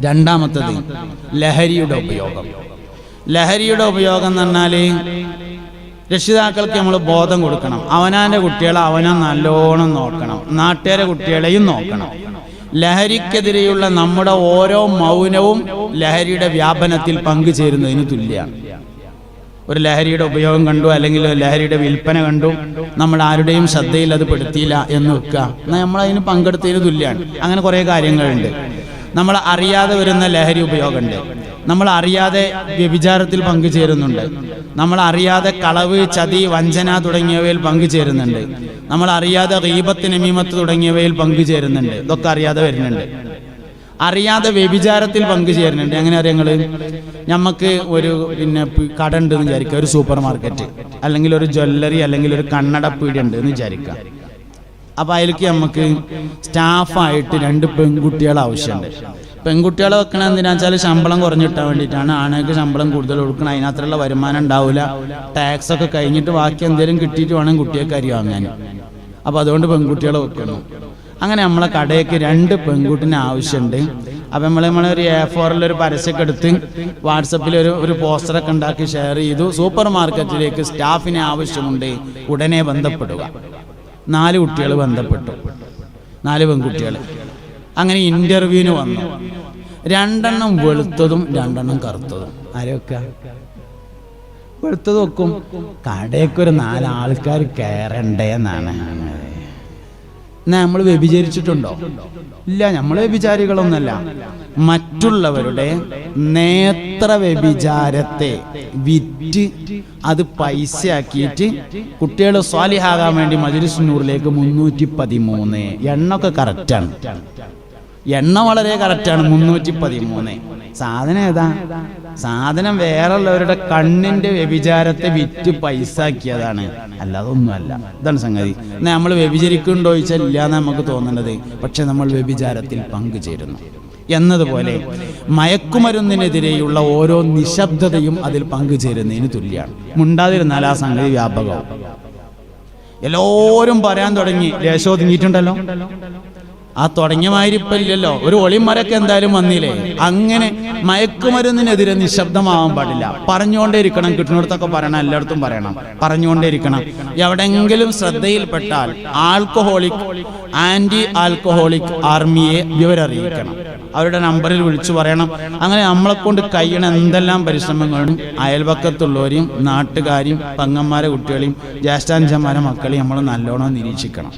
രണ്ടാമത്തത് ലഹരിയുടെ ഉപയോഗം. ലഹരിയുടെ ഉപയോഗം എന്ന് പറഞ്ഞാൽ രക്ഷിതാക്കൾക്ക് നമ്മൾ ബോധം കൊടുക്കണം. അവനാന്റെ കുട്ടികളെ അവനെ നല്ലോണം നോക്കണം. നാട്ടുകാരെ കുട്ടികളെയും നോക്കണം. ലഹരിക്കെതിരെയുള്ള നമ്മുടെ ഓരോ മൗനവും ലഹരിയുടെ വ്യാപനത്തിൽ പങ്കുചേരുന്നതിന് തുല്യമാണ് ഒരു ലഹരിയുടെ ഉപയോഗം കണ്ടു അല്ലെങ്കിൽ ലഹരിയുടെ വിൽപ്പന കണ്ടു നമ്മൾ ആരുടെയും ശ്രദ്ധയിൽ അത് പെടുത്തിയില്ല എന്ന് വെക്കുക. എന്നാൽ നമ്മൾ അതിന് പങ്കെടുത്തതിന് തുല്യമാണ് അങ്ങനെ കുറേ കാര്യങ്ങളുണ്ട്. നമ്മൾ അറിയാതെ വരുന്ന ലഹരി ഉപയോഗമുണ്ട് നമ്മൾ അറിയാതെ വ്യഭിചാരത്തിൽ പങ്കുചേരുന്നുണ്ട്. നമ്മൾ അറിയാതെ കളവ് ചതി വഞ്ചന തുടങ്ങിയവയിൽ പങ്കുചേരുന്നുണ്ട്. നമ്മൾ അറിയാതെ റീബത്ത് നമീമത്ത് തുടങ്ങിയവയിൽ പങ്കുചേരുന്നുണ്ട്. ഇതൊക്കെ അറിയാതെ വരുന്നുണ്ട്. അറിയാതെ വ്യഭിചാരത്തിൽ പങ്കുചേരുന്നുണ്ട്. എങ്ങനെ അറിയാം നിങ്ങൾ? നമുക്ക് ഒരു പിന്നെ കട ഉണ്ട് വിചാരിക്കുക. ഒരു സൂപ്പർ മാർക്കറ്റ് അല്ലെങ്കിൽ ഒരു ജ്വല്ലറി അല്ലെങ്കിൽ ഒരു കണ്ണട പീടി ഉണ്ട് എന്ന് വിചാരിക്കുക. അപ്പൊ അതിലേക്ക് നമുക്ക് സ്റ്റാഫായിട്ട് രണ്ട് പെൺകുട്ടികൾ ആവശ്യമുണ്ട്. പെൺകുട്ടികളെ വെക്കണ എന്തിനാ വെച്ചാൽ ശമ്പളം കുറഞ്ഞിട്ടാൻ വേണ്ടിയിട്ടാണ്. ആണുങ്ങൾക്ക് ശമ്പളം കൂടുതൽ കൊടുക്കണം. അതിനകത്തുള്ള വരുമാനം ഉണ്ടാവില്ല ടാക്സ് ഒക്കെ കഴിഞ്ഞിട്ട് ബാക്കി എന്തെങ്കിലും കിട്ടിയിട്ട് വേണം കുട്ടികൾക്ക് അരി വാങ്ങാൻ. അപ്പോൾ അതുകൊണ്ട് പെൺകുട്ടികളെ വെക്കണം അങ്ങനെ നമ്മളെ കടയ്ക്ക് രണ്ട് പെൺകുട്ടിന് ആവശ്യമുണ്ട്. അപ്പം നമ്മൾ നമ്മളെ ഒരു എ ഫോറിൽ ഒരു പരസ്യമൊക്കെ എടുത്ത് വാട്സപ്പിൽ ഒരു ഒരു പോസ്റ്ററൊക്കെ ഉണ്ടാക്കി ഷെയർ ചെയ്തു. സൂപ്പർ മാർക്കറ്റിലേക്ക് സ്റ്റാഫിനെ ആവശ്യമുണ്ട് ഉടനെ ബന്ധപ്പെടുക. നാല് കുട്ടികൾ ബന്ധപ്പെട്ടു. നാല് പെൺകുട്ടികൾ അങ്ങനെ ഇന്റർവ്യൂവിന് വന്നു. രണ്ടെണ്ണം വെളുത്തതും രണ്ടെണ്ണം കറുത്തതും. ആരൊക്കെ വെളുത്തത് വെക്കും. കടയൊക്കെ ഒരു നാലാൾക്കാർ കയറണ്ടേന്നാണ് എന്നാ നമ്മൾ വ്യഭിചരിച്ചിട്ടുണ്ടോ? ഇല്ല നമ്മൾ വ്യഭിചാരികളൊന്നല്ല മറ്റുള്ളവരുടെ നേത്ര വ്യഭിചാരത്തെ വിറ്റ് അത് പൈസയാക്കിയിട്ട് കുട്ടികൾ സ്വാലിഹാകാൻ വേണ്ടി മജുരിസുന്നൂറിലേക്ക് മുന്നൂറ്റി പതിമൂന്ന് എണ്ണൊക്കെ കറക്റ്റാണ് എണ്ണ വളരെ കറക്റ്റാണ് മുന്നൂറ്റി പതിമൂന്ന് സാധനം ഏതാ? സാധനം വേറെയുള്ളവരുടെ കണ്ണിന്റെ വ്യഭിചാരത്തെ വിറ്റ് പൈസ ആക്കിയതാണ് അല്ലാതെ ഒന്നുമല്ല ഇതാണ് സംഗതി. നമ്മൾ വ്യഭിചരിക്കുന്നുണ്ടോ ചോദിച്ചാൽ നമുക്ക് തോന്നുന്നത്. പക്ഷെ നമ്മൾ വ്യഭിചാരത്തിൽ പങ്കുചേരുന്നു. എന്നതുപോലെ മയക്കുമരുന്നിനെതിരെയുള്ള ഓരോ നിശബ്ദതയും അതിൽ പങ്കുചേരുന്നതിന് തുല്യമാണ് മുണ്ടാതിരുന്നാൽ ആ സംഗതി വ്യാപകവും എല്ലാവരും പറയാൻ തുടങ്ങി. ലേശം ഒതുങ്ങിയിട്ടുണ്ടല്ലോ ആ തുടങ്ങിയ മാതിരി ഇല്ലല്ലോ ഒരു ഒളിമരൊക്കെ എന്തായാലും വന്നില്ലേ? അങ്ങനെ മയക്കുമരുന്നിനെതിരെ നിശബ്ദമാവാൻ പാടില്ല. പറഞ്ഞുകൊണ്ടേ ഇരിക്കണം കിട്ടുന്നിടത്തൊക്കെ പറയണം എല്ലായിടത്തും പറയണം. പറഞ്ഞുകൊണ്ടേ ഇരിക്കണം എവിടെങ്കിലും ശ്രദ്ധയിൽപ്പെട്ടാൽ ആൽക്കഹോളിക് ആന്റി ആൽക്കഹോളിക് ആർമിയെ വിവരറിയിക്കണം. അവരുടെ നമ്പറിൽ വിളിച്ചു പറയണം. അങ്ങനെ നമ്മളെ കൊണ്ട് കഴിയണ എന്തെല്ലാം പരിശ്രമങ്ങളും അയൽപക്കത്തുള്ളവരെയും നാട്ടുകാരെയും പങ്ങന്മാരെ കുട്ടികളെയും ജ്യേഷ്ഠാഞ്ചന്മാരെ മക്കളെയും നമ്മൾ നല്ലോണം നിരീക്ഷിക്കണം.